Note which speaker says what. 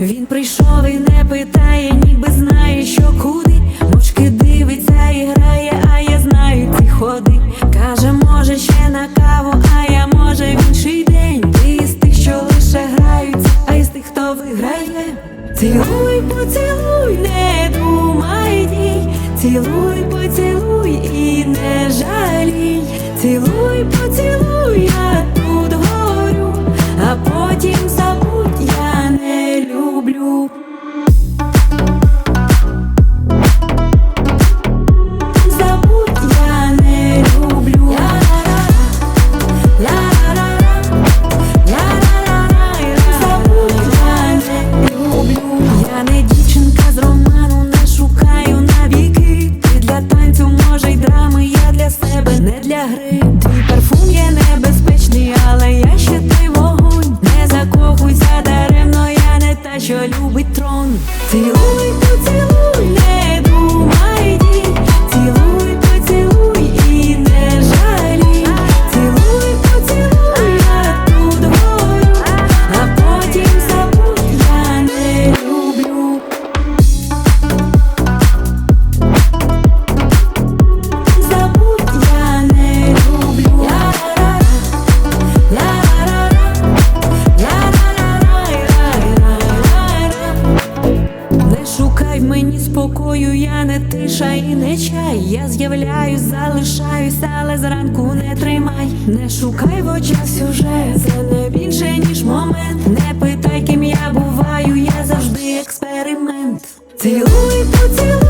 Speaker 1: Він прийшов і не питає, ніби знає, що куди. Мовчки дивиться і грає, а я знаю ці ходи. Каже, може, ще на каву, а я може в інший день. Ти із тих, що лише граються, а із тих, хто виграє. Цілуй, поцілуй, не думай дій, цілуй, поцілуй гри. Твій парфум є небезпечний, але я ще той вогонь. Не закохуйся даремно, я не та, що любить трон. Цілуй, спокою, я не тиша і не чай. Я з'являюсь, залишаюсь, але зранку не тримай. Не шукай в очах сюжет, це не більше, ніж момент. Не питай, ким я буваю, я завжди експеримент. Цілуй, поцілуй,